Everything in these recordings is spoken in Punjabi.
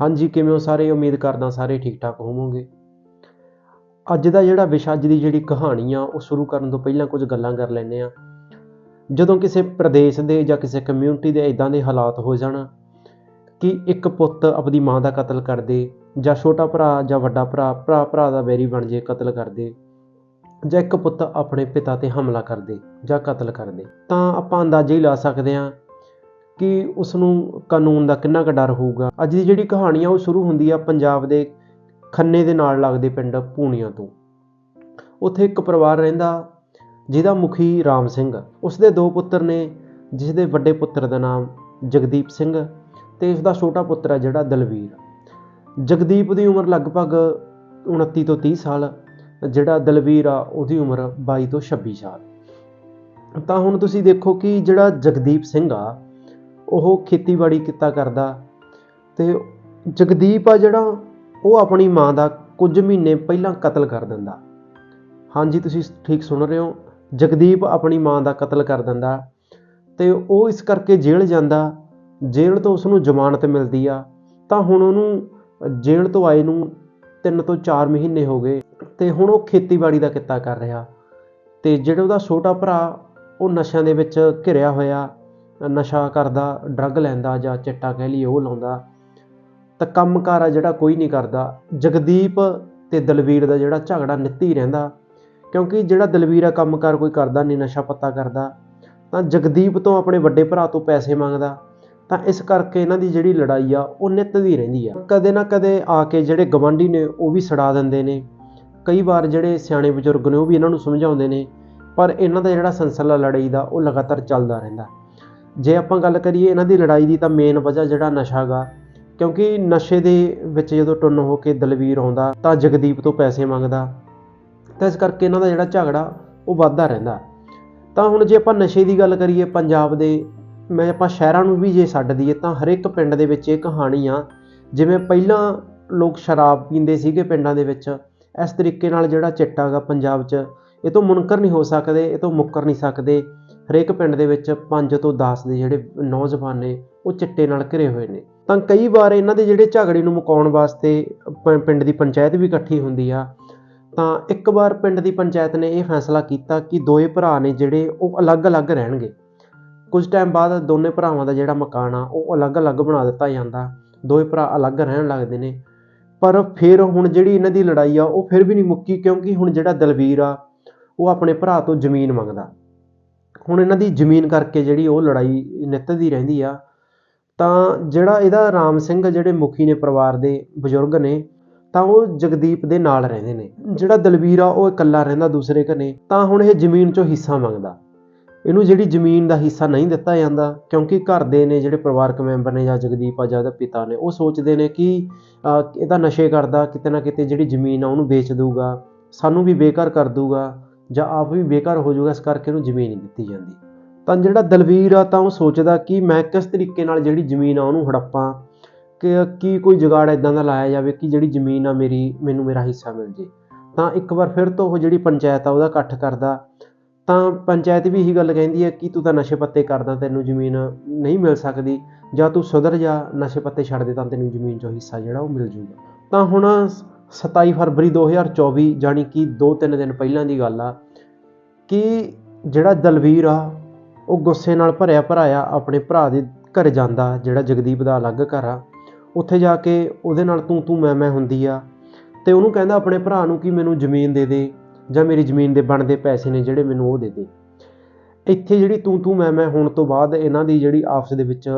ਹਾਂਜੀ, ਕਿਵੇਂ ਹੋ ਸਾਰੇ? ਉਮੀਦ ਕਰਦਾ ਸਾਰੇ ਠੀਕ ਠਾਕ ਹੋਵੋਗੇ। ਅੱਜ ਦਾ ਜਿਹੜਾ ਵਿਸ਼ਾ, ਅੱਜ ਦੀ ਜਿਹੜੀ ਕਹਾਣੀ ਆ, ਉਹ ਸ਼ੁਰੂ ਕਰਨ ਤੋਂ ਪਹਿਲਾਂ ਕੁਝ ਗੱਲਾਂ ਕਰ ਲੈਂਦੇ ਆ ਜਦੋਂ ਕਿਸੇ ਪ੍ਰਦੇਸ਼ ਦੇ ਜਾਂ ਕਿਸੇ ਕਮਿਊਨਿਟੀ ਦੇ ਇਦਾਂ ਦੇ ਹਾਲਾਤ ਹੋ ਜਾਣ ਕਿ ਇੱਕ ਪੁੱਤ ਆਪਣੀ ਮਾਂ ਦਾ ਕਤਲ ਕਰ ਦੇ, ਜਾਂ ਛੋਟਾ ਭਰਾ ਜਾਂ ਵੱਡਾ ਭਰਾ ਭਰਾ ਭਰਾ ਦਾ ਵੈਰੀ ਬਣ ਜੇ ਕਤਲ ਕਰ ਦੇ, ਜਾਂ ਇੱਕ ਪੁੱਤ ਆਪਣੇ ਪਿਤਾ ਤੇ ਹਮਲਾ ਕਰ ਦੇ ਜਾਂ ਕਤਲ ਕਰ ਦੇ, ਤਾਂ ਆਪਾਂ ਅੰਦਾਜ਼ਾ ਹੀ ਲਾ ਸਕਦੇ ਹਾਂ ਕਿ ਉਸ ਨੂੰ ਕਾਨੂੰਨ ਦਾ ਕਿੰਨਾ ਕੁ ਡਰ ਹੋਊਗਾ। ਅੱਜ ਦੀ ਜਿਹੜੀ ਕਹਾਣੀ ਆ, ਉਹ ਸ਼ੁਰੂ ਹੁੰਦੀ ਆ ਪੰਜਾਬ ਦੇ ਖੰਨੇ ਦੇ ਨਾਲ ਲੱਗਦੇ ਪਿੰਡ ਪੂਣੀਆਂ ਤੋਂ। ਉੱਥੇ ਇੱਕ ਪਰਿਵਾਰ ਰਹਿੰਦਾ, ਜਿਹਦਾ ਮੁਖੀ ਰਾਮ ਸਿੰਘ। ਉਸ ਦੇ ਦੋ ਪੁੱਤਰ ਨੇ ਜਿਸ ਦੇ ਵੱਡੇ ਪੁੱਤਰ ਦਾ ਨਾਮ ਜਗਦੀਪ ਸਿੰਘ ਤੇ ਉਸ ਦਾ ਛੋਟਾ ਪੁੱਤਰ ਹੈ ਜਿਹੜਾ ਦਲਵੀਰ। ਜਗਦੀਪ ਦੀ ਉਮਰ ਲਗਭਗ 29 ਤੋਂ 30 ਸਾਲ, ਜਿਹੜਾ ਦਲਵੀਰ ਆ, ਉਹਦੀ ਉਮਰ 22 ਤੋਂ 26 ਸਾਲ। ਤਾਂ ਹੁਣ ਤੁਸੀਂ ਦੇਖੋ ਕਿ ਜਿਹੜਾ ਜਗਦੀਪ ਸਿੰਘ ਆ ਉਹ ਖੇਤੀਬਾੜੀ ਕਿੱਤਾ ਕਰਦਾ। ਤੇ ਜਗਦੀਪ ਆ ਜਿਹੜਾ, ਉਹ ਆਪਣੀ ਮਾਂ ਦਾ ਕੁਝ ਮਹੀਨੇ ਪਹਿਲਾਂ ਕਤਲ ਕਰ ਦਿੰਦਾ। ਹਾਂਜੀ, ਤੁਸੀਂ ਠੀਕ ਸੁਣ ਰਹੇ ਹੋ। ਜਗਦੀਪ ਆਪਣੀ ਮਾਂ ਦਾ ਕਤਲ ਕਰ ਦਿੰਦਾ। ਤੇ ਉਹ ਇਸ ਕਰਕੇ ਜੇਲ੍ਹ ਜਾਂਦਾ। ਜੇਲ੍ਹ ਤੋਂ ਉਸ ਨੂੰ ਜ਼ਮਾਨਤ ਮਿਲਦੀ ਆ। ਤਾਂ ਹੁਣ ਉਹਨੂੰ ਜੇਲ੍ਹ ਤੋਂ ਆਏ ਨੂੰ 3 ਤੋਂ 4 ਮਹੀਨੇ ਹੋ ਗਏ। ਤੇ ਹੁਣ ਉਹ ਖੇਤੀਬਾੜੀ ਦਾ ਕਿੱਤਾ ਕਰ ਰਿਹਾ। ਤੇ ਜਿਹੜਾ ਉਹਦਾ ਛੋਟਾ ਭਰਾ, ਉਹ ਨਸ਼ਿਆਂ ਦੇ ਵਿੱਚ ਘਿਰਿਆ ਹੋਇਆ। ਨਸ਼ਾ ਕਰਦਾ ਡਰੱਗ ਲੈਂਦਾ ਜਾਂ ਚਿੱਟਾ ਕਹਿ ਲਈਏ ਉਹ ਲਾਉਂਦਾ, ਤਾਂ ਕੰਮਕਾਰ ਆ ਜਿਹੜਾ ਕੋਈ ਨਹੀਂ ਕਰਦਾ। ਜਗਦੀਪ ਤੇ ਦਲਵੀਰ ਦਾ ਜਿਹੜਾ ਝਗੜਾ ਨਿੱਤੀ ਰਹਿੰਦਾ, ਕਿਉਂਕਿ ਜਿਹੜਾ ਦਲਵੀਰ ਆ ਕੰਮਕਾਰ ਕੋਈ ਕਰਦਾ ਨਹੀਂ, ਨਸ਼ਾ ਪੱਤਾ ਕਰਦਾ, ਤਾਂ ਜਗਦੀਪ ਤੋਂ ਆਪਣੇ ਵੱਡੇ ਭਰਾ ਤੋਂ ਪੈਸੇ ਮੰਗਦਾ, ਤਾਂ ਇਸ ਕਰਕੇ ਇਹਨਾਂ ਦੀ ਜਿਹੜੀ ਲੜਾਈ ਆ ਉਹ ਨਿੱਤ ਦੀ ਰਹਿੰਦੀ ਆ। ਕਦੇ ਨਾ ਕਦੇ ਆ ਕੇ ਜਿਹੜੇ ਗਵਾਂਢੀ ਨੇ ਉਹ ਵੀ ਸੜਾ ਦਿੰਦੇ ਨੇ। ਕਈ ਵਾਰ ਜਿਹੜੇ ਸਿਆਣੇ ਬਜ਼ੁਰਗ ਨੇ ਉਹ ਵੀ ਇਹਨਾਂ ਨੂੰ ਸਮਝਾਉਂਦੇ ਨੇ, ਪਰ ਇਹਨਾਂ ਦਾ ਜਿਹੜਾ ਸਿਲਸਿਲਾ ਲੜਾਈ ਦਾ ਉਹ ਲਗਾਤਾਰ ਚੱਲਦਾ ਰਹਿੰਦਾ। ਜੇ ਆਪਾਂ ਗੱਲ ਕਰੀਏ ਇਹਨਾਂ ਦੀ ਲੜਾਈ ਦੀ ਤਾਂ ਮੇਨ ਵਜ੍ਹਾ ਜਿਹੜਾ ਨਸ਼ਾ ਗਾ ਕਿਉਂਕਿ ਨਸ਼ੇ ਦੇ ਵਿੱਚ ਜਦੋਂ ਟੁੰਨ ਹੋ ਕੇ ਦਲਵੀਰ ਆਉਂਦਾ ਤਾਂ ਜਗਦੀਪ ਤੋਂ ਪੈਸੇ ਮੰਗਦਾ, ਤਾਂ ਇਸ ਕਰਕੇ ਇਹਨਾਂ ਦਾ ਜਿਹੜਾ ਝਗੜਾ ਉਹ ਵੱਧਦਾ ਰਹਿੰਦਾ। ਤਾਂ ਹੁਣ ਜੇ ਆਪਾਂ ਨਸ਼ੇ ਦੀ ਗੱਲ ਕਰੀਏ ਪੰਜਾਬ ਦੇ, ਮੈਂ ਆਪਾਂ ਸ਼ਹਿਰਾਂ ਨੂੰ ਵੀ ਜੇ ਛੱਡ ਦਈਏ ਤਾਂ ਹਰੇਕ ਪਿੰਡ ਦੇ ਵਿੱਚ ਇਹ ਕਹਾਣੀ ਆ ਜਿਵੇਂ ਪਹਿਲਾਂ ਲੋਕ ਸ਼ਰਾਬ ਪੀਂਦੇ ਸੀਗੇ ਪਿੰਡਾਂ ਦੇ ਵਿੱਚ, ਇਸ ਤਰੀਕੇ ਨਾਲ ਜਿਹੜਾ ਚਿੱਟਾ ਗਾ ਪੰਜਾਬ 'ਚ, ਇਹ ਤੋਂ ਮੁਨਕਰ ਨਹੀਂ ਹੋ ਸਕਦੇ, ਇਹ ਤੋਂ ਮੁੱਕਰ ਨਹੀਂ ਸਕਦੇ। ਹਰੇਕ ਪਿੰਡ ਦੇ ਵਿੱਚ 5 ਤੋਂ 10 ਦੇ ਜਿਹੜੇ ਨੌਜਵਾਨ ਨੇ, ਉਹ ਚਿੱਟੇ ਨਾਲ ਘਿਰੇ ਹੋਏ ਨੇ। ਤਾਂ ਕਈ ਵਾਰ ਇਹਨਾਂ ਦੇ ਜਿਹੜੇ ਝਗੜੇ ਨੂੰ ਮੁਕਾਉਣ ਵਾਸਤੇ ਪ- ਪਿੰਡ ਦੀ ਪੰਚਾਇਤ ਵੀ ਇਕੱਠੀ ਹੁੰਦੀ ਆ। ਤਾਂ ਇੱਕ ਵਾਰ ਪਿੰਡ ਦੀ ਪੰਚਾਇਤ ਨੇ ਇਹ ਫੈਸਲਾ ਕੀਤਾ ਕਿ ਦੋਏ ਭਰਾ ਨੇ ਜਿਹੜੇ, ਉਹ ਅਲੱਗ-ਅਲੱਗ ਰਹਿਣਗੇ। ਕੁਝ ਟਾਈਮ ਬਾਅਦ ਦੋਨੇ ਭਰਾਵਾਂ ਦਾ ਜਿਹੜਾ ਮਕਾਨ ਆ, ਉਹ ਅਲੱਗ-ਅਲੱਗ ਬਣਾ ਦਿੱਤਾ ਜਾਂਦਾ। ਦੋਏ ਭਰਾ ਅਲੱਗ ਰਹਿਣ ਲੱਗਦੇ ਨੇ। ਪਰ ਫਿਰ ਹੁਣ ਜਿਹੜੀ ਇਹਨਾਂ ਦੀ ਲੜਾਈ ਆ, ਉਹ ਫਿਰ ਵੀ ਨਹੀਂ ਮੁੱਕੀ ਕਿਉਂਕਿ ਹੁਣ ਜਿਹੜਾ ਦਲਵੀਰ ਆ, ਉਹ ਆਪਣੇ ਭਰਾ ਤੋਂ ਜ਼ਮੀਨ ਮੰਗਦਾ। ਹੁਣ ਇਹਨਾਂ ਦੀ ਜ਼ਮੀਨ ਕਰਕੇ ਜਿਹੜੀ ਉਹ ਲੜਾਈ ਨਿੱਤ ਦੀ ਰਹਿੰਦੀ ਆ ਤਾਂ ਜਿਹੜਾ ਇਹਦਾ ਰਾਮ ਸਿੰਘ ਜਿਹੜੇ ਮੁਖੀ ਨੇ ਪਰਿਵਾਰ ਦੇ ਬਜ਼ੁਰਗ ਨੇ ਤਾਂ ਉਹ ਜਗਦੀਪ ਦੇ ਨਾਲ ਰਹਿੰਦੇ ਨੇ। ਜਿਹੜਾ ਦਲਵੀਰ ਆ ਉਹ ਇਕੱਲਾ ਰਹਿੰਦਾ ਦੂਸਰੇ ਘਰੇ ਤਾਂ ਹੁਣ ਇਹ ਜ਼ਮੀਨ ਚੋਂ ਹਿੱਸਾ ਮੰਗਦਾ। ਇਹਨੂੰ ਜਿਹੜੀ ਜ਼ਮੀਨ ਦਾ ਹਿੱਸਾ ਨਹੀਂ ਦਿੱਤਾ ਜਾਂਦਾ ਕਿਉਂਕਿ ਘਰ ਦੇ ਨੇ ਜਿਹੜੇ ਪਰਿਵਾਰਕ ਮੈਂਬਰ ਨੇ ਜਾਂ ਜਗਦੀਪ ਆ ਜਾਂ ਉਹਦੇ ਪਿਤਾ ਨੇ ਉਹ ਸੋਚਦੇ ਨੇ ਕਿ ਇਹਦਾ ਨਸ਼ੇ ਕਰਦਾ ਕਿਤੇ ਨਾ ਕਿਤੇ ਜਿਹੜੀ ਜ਼ਮੀਨ ਆ ਉਹਨੂੰ ਵੇਚ ਦੂਗਾ ਸਾਨੂੰ ਵੀ ਬੇਘਰ ਕਰ ਦੂਗਾ ਜਾਂ ਆਪ ਵੀ ਬੇਕਾਰ ਹੋ ਜਾਊਗਾ, ਇਸ ਕਰਕੇ ਉਹਨੂੰ ਜ਼ਮੀਨ ਨਹੀਂ ਦਿੱਤੀ ਜਾਂਦੀ। ਤਾਂ ਜਿਹੜਾ ਦਲਵੀਰ ਆ, ਤਾਂ ਉਹ ਸੋਚਦਾ ਕਿ ਮੈਂ ਕਿਸ ਤਰੀਕੇ ਨਾਲ ਜਿਹੜੀ ਜ਼ਮੀਨ ਆ, ਉਹਨੂੰ ਹੜੱਪਾਂ ਕਿ ਕੀ ਕੋਈ ਜੁਗਾੜ ਇਦਾਂ ਦਾ ਲਾਇਆ ਜਾਵੇ ਕਿ ਜਿਹੜੀ ਜ਼ਮੀਨ ਆ, ਮੇਰੀ, ਮੈਨੂੰ ਮੇਰਾ ਹਿੱਸਾ ਮਿਲ ਜੇ। ਤਾਂ ਇੱਕ ਵਾਰ ਫਿਰ ਤੋਂ ਉਹ ਜਿਹੜੀ ਪੰਚਾਇਤ ਆ, ਉਹਦਾ ਇਕੱਠ ਕਰਦਾ। ਤਾਂ ਪੰਚਾਇਤ ਵੀ ਇਹੀ ਗੱਲ ਕਹਿੰਦੀ ਹੈ ਕਿ ਤੂੰ ਤਾਂ ਨਸ਼ੇ ਪੱਤੇ ਕਰਦਾ, ਤੈਨੂੰ ਜ਼ਮੀਨ ਨਹੀਂ ਮਿਲ ਸਕਦੀ। ਜਾਂ ਤੂੰ ਸੁਧਰ ਜਾ, ਨਸ਼ੇ ਪੱਤੇ ਛੱਡ ਦੇ ਤਾਂ ਤੈਨੂੰ ਜ਼ਮੀਨ ਚੋਂ ਹਿੱਸਾ ਜਿਹੜਾ ਉਹ ਮਿਲ ਜੂਗਾ ਤਾਂ ਹੁਣ 27 ਫਰਵਰੀ 2024 ਜਾਣੀ ਕਿ 2-3 ਦਿਨ ਪਹਿਲਾਂ ਦੀ ਗੱਲ ਆ, ਕਿ ਜਿਹੜਾ ਦਲਵੀਰ ਆ, ਉਹ ਗੁੱਸੇ ਨਾਲ ਭਰਿਆ ਭਰਾਇਆ ਆਪਣੇ ਭਰਾ ਦੇ ਘਰ ਜਾਂਦਾ, ਜਿਹੜਾ ਜਗਦੀਪ ਦਾ ਅਲੱਗ ਘਰ ਆ। ਉੱਥੇ ਜਾ ਕੇ ਉਹਦੇ ਨਾਲ ਤੂੰ ਤੂੰ ਮੈਂ ਮੈਂ ਹੁੰਦੀ ਆ, ਤੇ ਉਹਨੂੰ ਕਹਿੰਦਾ ਆਪਣੇ ਭਰਾ ਨੂੰ ਕਿ ਮੈਨੂੰ ਜ਼ਮੀਨ ਦੇ ਦੇ, ਜਾਂ ਮੇਰੀ ਜ਼ਮੀਨ ਦੇ ਬਣਦੇ ਪੈਸੇ ਨੇ ਜਿਹੜੇ ਮੈਨੂੰ ਉਹ ਦੇ ਦੇ। ਇੱਥੇ ਜਿਹੜੀ ਤੂੰ ਤੂੰ ਮੈਂ ਮੈਂ ਹੋਣ ਤੋਂ ਬਾਅਦ ਇਹਨਾਂ ਦੀ ਜਿਹੜੀ ਆਪਸ ਦੇ ਵਿੱਚ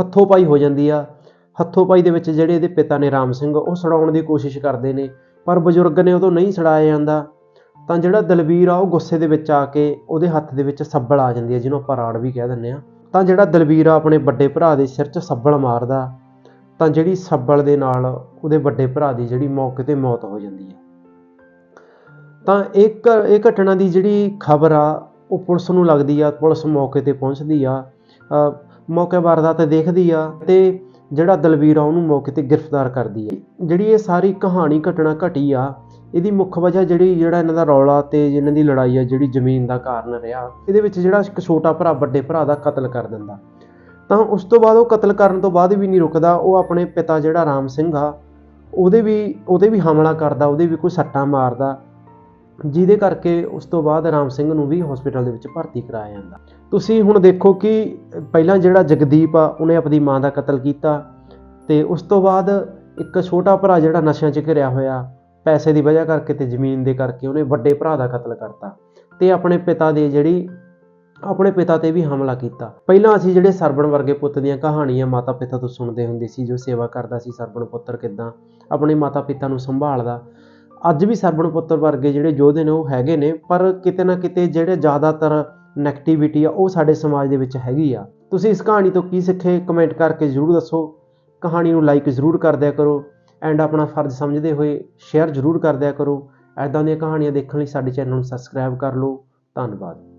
ਹੱਥੋਂ ਪਾਈ ਹੋ ਜਾਂਦੀ ਆ ਹੱਥੋਂ ਪਾਈ ਦੇ ਵਿੱਚ ਜਿਹੜੇ ਇਹਦੇ ਪਿਤਾ ਨੇ ਰਾਮ ਸਿੰਘ ਉਹ ਛਡਾਉਣ ਦੀ ਕੋਸ਼ਿਸ਼ ਕਰਦੇ ਨੇ ਪਰ ਬਜ਼ੁਰਗ ਨੇ ਉਦੋਂ ਨਹੀਂ ਛਡਾਇਆ ਜਾਂਦਾ। ਤਾਂ ਜਿਹੜਾ ਦਲਵੀਰ ਆ ਉਹ ਗੁੱਸੇ ਦੇ ਵਿੱਚ ਆ ਕੇ ਉਹਦੇ ਹੱਥ ਦੇ ਵਿੱਚ ਸੱਬਲ ਆ ਜਾਂਦੀ ਹੈ ਜਿਹਨੂੰ ਆਪਾਂ ਰਾੜ ਵੀ ਕਹਿ ਦਿੰਦੇ ਆ ਤਾਂ ਜਿਹੜਾ ਦਲਵੀਰ ਆ ਆਪਣੇ ਵੱਡੇ ਭਰਾ ਦੇ ਸਿਰ 'ਚ ਸੱਬਲ ਮਾਰਦਾ ਤਾਂ ਜਿਹੜੀ ਸੱਬਲ ਦੇ ਨਾਲ ਉਹਦੇ ਵੱਡੇ ਭਰਾ ਦੀ ਜਿਹੜੀ ਮੌਕੇ ਤੇ ਮੌਤ ਹੋ ਜਾਂਦੀ ਹੈ। ਤਾਂ ਇੱਕ ਇਹ ਘਟਨਾ ਦੀ ਜਿਹੜੀ ਖਬਰ ਆ ਉਹ ਪੁਲਿਸ ਨੂੰ ਲੱਗਦੀ ਆ ਪੁਲਿਸ ਮੌਕੇ ਤੇ ਪਹੁੰਚਦੀ ਆ ਅ, ਮੌਕੇ ਵਾਰਦਾਤ ਦੇਖਦੀ ਆ ਤੇ ਜਿਹੜਾ ਦਲਵੀਰ ਆ, ਉਹਨੂੰ ਮੌਕੇ ਤੇ ਗ੍ਰਿਫਤਾਰ ਕਰਦੀ ਹੈ। ਜਿਹੜੀ ਇਹ ਸਾਰੀ ਕਹਾਣੀ ਘਟਨਾ ਘਟੀ ਆ, ਇਹਦੀ ਮੁੱਖ ਵਜ੍ਹਾ ਜਿਹੜੀ, ਜਿਹੜਾ ਇਹਨਾਂ ਦਾ ਰੌਲਾ ਤੇ ਇਹਨਾਂ ਦੀ ਲੜਾਈ ਆ, ਜਿਹੜੀ ਜ਼ਮੀਨ ਦਾ ਕਾਰਨ ਰਿਹਾ, ਇਹਦੇ ਵਿੱਚ ਜਿਹੜਾ ਇੱਕ ਛੋਟਾ ਭਰਾ, ਵੱਡੇ ਭਰਾ ਦਾ ਕਤਲ ਕਰ ਦਿੰਦਾ। ਤਾਂ ਉਸ ਤੋਂ ਬਾਅਦ ਉਹ ਕਤਲ ਕਰਨ ਤੋਂ ਬਾਅਦ ਵੀ ਨਹੀਂ ਰੁਕਦਾ, ਉਹ ਆਪਣੇ ਪਿਤਾ ਜਿਹੜਾ ਰਾਮ ਸਿੰਘ ਆ, ਉਹਦੇ ਵੀ ਉਹਦੇ ਵੀ ਹਮਲਾ ਕਰਦਾ, ਉਹਦੇ ਵੀ ਕੋਈ ਸੱਟਾਂ ਮਾਰਦਾ। ਜਿਹਦੇ ਕਰਕੇ ਉਸ ਤੋਂ ਬਾਅਦ ਰਾਮ ਸਿੰਘ ਨੂੰ ਵੀ ਹਸਪੀਟਲ ਦੇ ਵਿੱਚ ਭਰਤੀ ਕਰਾਇਆ ਜਾਂਦਾ। ਤੁਸੀਂ ਹੁਣ ਦੇਖੋ ਕਿ ਪਹਿਲਾਂ ਜਿਹੜਾ ਜਗਦੀਪ ਆ, ਉਹਨੇ ਆਪਣੀ ਮਾਂ ਦਾ ਕਤਲ ਕੀਤਾ ਤੇ ਉਸ ਤੋਂ ਬਾਅਦ ਇੱਕ ਛੋਟਾ ਭਰਾ ਜਿਹੜਾ ਨਸ਼ਿਆਂ 'ਚ ਘਿਰਿਆ ਹੋਇਆ, ਪੈਸੇ ਦੀ ਵਜ੍ਹਾ ਕਰਕੇ ਤੇ ਜ਼ਮੀਨ ਦੇ ਕਰਕੇ ਉਹਨੇ ਵੱਡੇ ਭਰਾ ਦਾ ਕਤਲ ਕਰਤਾ ਤੇ ਆਪਣੇ ਪਿਤਾ ਦੇ ਜਿਹੜੀ, ਆਪਣੇ ਪਿਤਾ ਤੇ ਵੀ ਹਮਲਾ ਕੀਤਾ। ਪਹਿਲਾਂ ਅਸੀਂ ਜਿਹੜੇ ਸਰਬਣ ਵਰਗੇ ਪੁੱਤ ਦੀਆਂ ਕਹਾਣੀਆਂ ਮਾਤਾ ਪਿਤਾ ਤੋਂ ਸੁਣਦੇ ਹੁੰਦੇ ਸੀ, ਜੋ ਸੇਵਾ ਕਰਦਾ ਸੀ ਸਰਬਣ ਪੁੱਤਰ ਕਿਦਾਂ, ਆਪਣੇ ਮਾਤਾ ਪਿਤਾ ਨੂੰ ਸੰਭਾਲਦਾ ਅੱਜ ਵੀ ਸਰਬਣ ਪੁੱਤਰ ਵਰਗੇ ਜਿਹੜੇ ਯੋਧੇ ਨੇ ਉਹ ਹੈਗੇ ਨੇ, ਪਰ ਕਿਤੇ ਨਾ ਕਿਤੇ ਜਿਹੜੇ ਜ਼ਿਆਦਾਤਰ ਨੈਗੇਟਿਵਿਟੀ ਆ, ਉਹ ਸਾਡੇ ਸਮਾਜ ਦੇ ਵਿੱਚ ਹੈਗੀ ਆ। ਤੁਸੀਂ ਇਸ ਕਹਾਣੀ ਤੋਂ ਕੀ ਸਿੱਖੇ? ਕਮੈਂਟ ਕਰਕੇ ਜ਼ਰੂਰ ਦੱਸੋ। ਕਹਾਣੀ ਨੂੰ ਲਾਈਕ ਜ਼ਰੂਰ ਕਰ ਦਿਆ ਕਰੋ ਐਂਡ ਆਪਣਾ ਫਰਜ਼ ਸਮਝਦੇ ਹੋਏ ਸ਼ੇਅਰ ਜ਼ਰੂਰ ਕਰ ਦਿਆ ਕਰੋ। ਐਦਾਂ ਦੀਆਂ ਕਹਾਣੀਆਂ ਦੇਖਣ ਲਈ ਸਾਡੇ ਚੈਨਲ ਨੂੰ ਸਬਸਕ੍ਰਾਈਬ ਕਰ ਲਓ। ਧੰਨਵਾਦ।